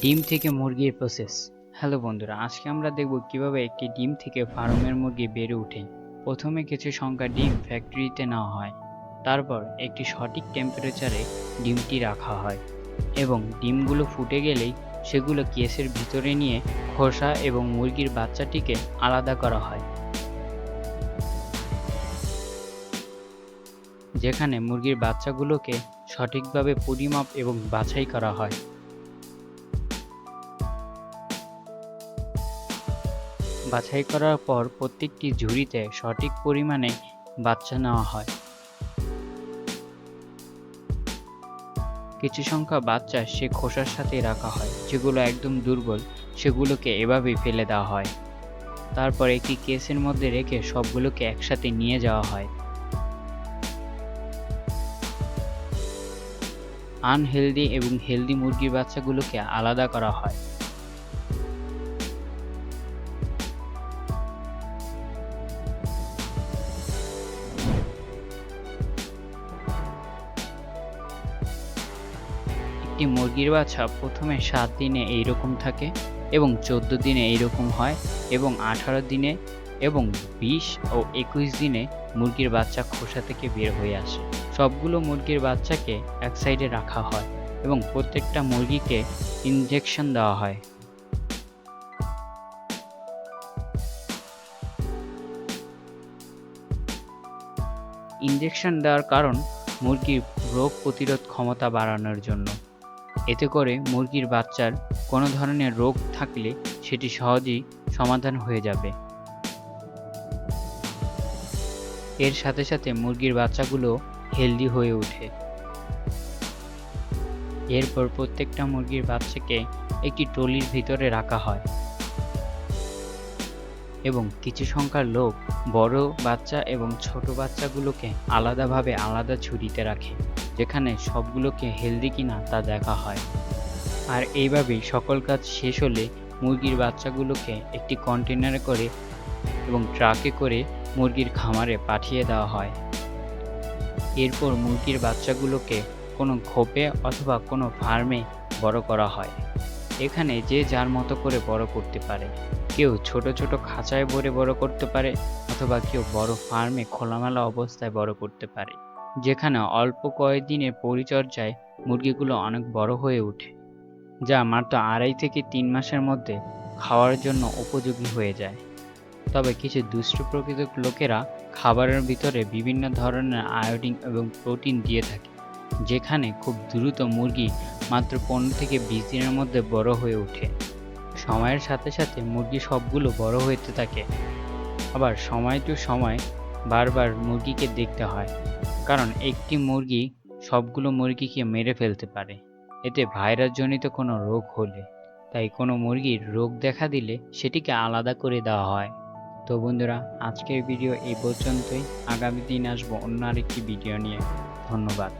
ডিম থেকে মুরগির প্রসেস হ্যালো বন্ধুরা, আজকে আমরা দেখব কীভাবে একটি ডিম থেকে ফার্মের মুরগি বেড়ে ওঠে। প্রথমে কিছু সংখ্যা ডিম ফ্যাক্টরিতে নেওয়া হয়। তারপর একটি সঠিক টেম্পারেচারে ডিমটি রাখা হয় এবং ডিমগুলো ফুটে গেলেই সেগুলো কেসের ভিতরে নিয়ে খোসা এবং মুরগির বাচ্চাটিকে আলাদা করা হয়। যেখানে মুরগির বাচ্চাগুলোকে সঠিকভাবে পরিমাপ এবং বাছাই করা হয়। বাছাই করার পর প্রত্যেকটি ঝুড়িতে সঠিক পরিমাণে বাচ্চা নেওয়া হয়। কিছু সংখ্যা বাচ্চা সে খোসার সাথে রাখা হয়, যেগুলো একদম দুর্বল, সেগুলোকে এভাবেই ফেলে দেওয়া হয়। তারপর একটি কেসের মধ্যে রেখে সবগুলোকে একসাথে নিয়ে যাওয়া হয়। আনহেলদি এবং হেলদি মুরগির বাচ্চাগুলোকে আলাদা করা হয়। একটি মুরগির বাচ্চা প্রথমে সাত দিনে এইরকম থাকে এবং চোদ্দ দিনে এইরকম হয় এবং আঠারো দিনে এবং বিশ ও একুশ দিনে মুরগির বাচ্চা খোসা থেকে বের হয়ে আসে। সবগুলো মুরগির বাচ্চাকে এক সাইডে রাখা হয় এবং প্রত্যেকটা মুরগিকে ইনজেকশন দেওয়া হয়। ইনজেকশন দেওয়ার কারণ মুরগির রোগ প্রতিরোধ ক্ষমতা বাড়ানোর জন্য। এতে করে মুরগির বাচ্চার কোনো ধরনের রোগ থাকলে সেটি সহজেই সমাধান হয়ে যাবে। এর সাথে সাথে মুরগির বাচ্চাগুলো হেলদি হয়ে ওঠে। এরপর প্রত্যেকটা মুরগির বাচ্চাকে একটি ট্রলির ভিতরে রাখা হয়। এবং কিছু সংখ্যার লোক বড় বাচ্চা এবং ছোট বাচ্চাগুলোকে আলাদাভাবে আলাদা ঝুড়িতে রাখে। যেখানে সবগুলোকে হেলদি কিনা তা দেখা হয়। আর এইভাবেই সকল কাজ শেষ হলে মুরগির বাচ্চাগুলোকে একটি কন্টেনারে করে এবং ট্রাকে করে মুরগির খামারে পাঠিয়ে দেওয়া হয়। এরপর মুরগির বাচ্চাগুলোকে কোনো খোপে অথবা কোনো ফার্মে বড় করা হয়। এখানে যে যার মতো করে বড় করতে পারে। কেউ ছোট ছোট খাঁচায় ভরে বড় করতে পারে অথবা কেউ বড় ফার্মে খোলামেলা অবস্থায় বড় করতে পারে। যেখানে অল্প কয়েকদিনের পরিচর্যায় মুরগিগুলো অনেক বড় হয়ে ওঠে, যা মাত্র আড়াই থেকে তিন মাসের মধ্যে খাওয়ার জন্য উপযোগী হয়ে যায়। তবে কিছু দুষ্ট প্রকৃত লোকেরা খাবারের ভিতরে বিভিন্ন ধরনের আয়োডিন এবং প্রোটিন দিয়ে থাকে, যেখানে খুব দ্রুত মুরগি মাত্র পনেরো থেকে বিশ দিনের মধ্যে বড় হয়ে ওঠে। সময়ের সাথে সাথে মুরগি সবগুলো বড় হতে থাকে। আবার সময় টু সময় বারবার মুরগিকে দেখতে হয়। কারণ একটি মুরগি সবগুলো মুরগিকে মেরে ফেলতে পারে। এতে ভাইরাসজনিত কোনো রোগ হলে। তাই কোনো মুরগির রোগ দেখা দিলে সেটিকে আলাদা করে দেওয়া হয়। তো বন্ধুরা, আজকের ভিডিও এই পর্যন্তই। আগামী দিন আসব অন্য আরেকটি ভিডিও নিয়ে। ধন্যবাদ।